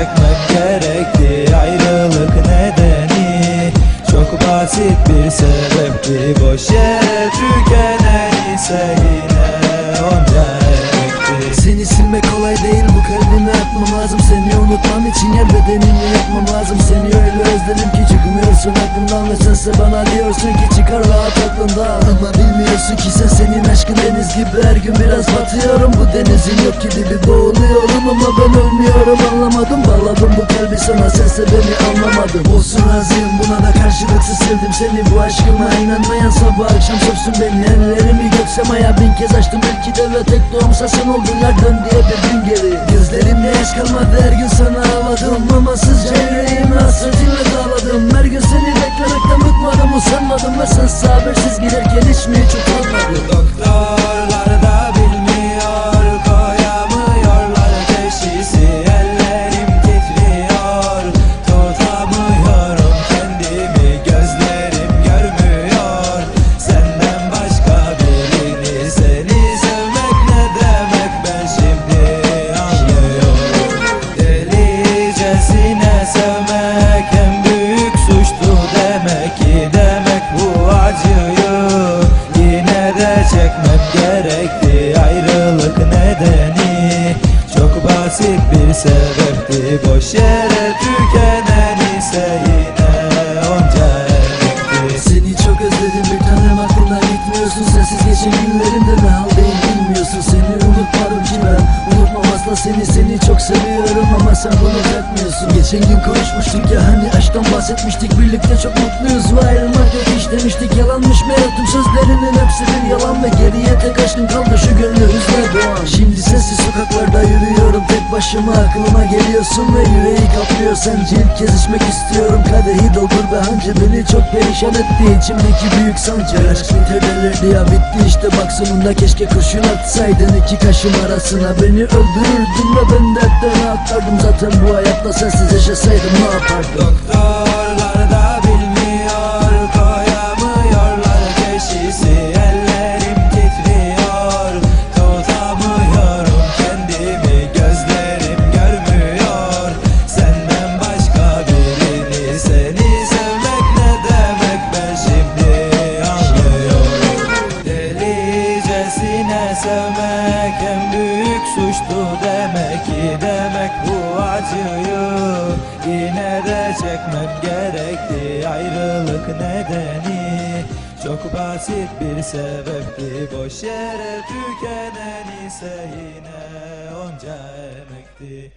çekmek gerekti Ayrılık nedeni. Çok basit bir sebepti Boş yere tükenen ise yine onca Seni silmek kolay değil bu kalbime yapmam lazım. Seni unutmam için yer bedenini yapmam lazım. Seni öyle özledim ki çıkmıyorsun aklımdan Ve bana diyorsun ki çıkar rahat aklından Ama bilmiyorsun ki sen senin aşkın deniz gibi. Her gün biraz batıyorum bu denizin yok ki dibi Boğuluyorum ama Kalbi sana sense beni anlamadın Olsun razıyım buna da karşılıksız sevdim seni. Bu aşkıma inanmayan sabah akşam sövsün beni. Ellerimi gök semaya bin kez açtım. Belki de ve tek doğumsa sen oldun yerden diye bir gün geri. Gözlerimde yaş kalmadı her gün sana ağladım Amasızca yüreğimi hasretinle dağladım. Her gün seni beklemekten bıkmadım usanmadım. Ve sen sabırsiz de çekmem gerekti. Ayrılık nedeni Çok basit bir sebepti. Boş yere tükenen ise yine onca emekti. Seni çok özledim bir tanem aklımdan gitmiyorsun Sensiz geçen günlerimde çok seviyorum Ama sen bunu bırakmıyorsun. Geçen gün konuşmuştuk ya hani aşktan bahsetmiştik. Birlikte çok mutluyuz. Ve ayrılmak yok demiştik. Yalanmış meğer tüm sözlerinin hepsi bir yalan. Ve geriye tek aşkın kaldı şu gönlü hüzne doğan. Şimdi sensiz sokaklarda yürüyorum tek başıma Aklıma geliyorsun ve yüreği kaplıyor Sence ilk kez içmek istiyorum Kadehi doldur be hancı beni çok perişan etti. İçimdeki büyük sancı Aşk biter delirdi ya bitti işte. Bak sonunda Keşke kurşun atsaydın iki kaşım arasına. Beni öldürürdün ve ben dertten atlardım. Zaten bu hayatta sensiz yaşasaydım ne yapardım? Doktorlar Delicesine sevmek En büyük suçtu demek ki Demek bu acıyı Yine de çekmem gerekti. Ayrılık nedeni Çok basit bir sebepti. Boş yere tükenen ise yine onca emekti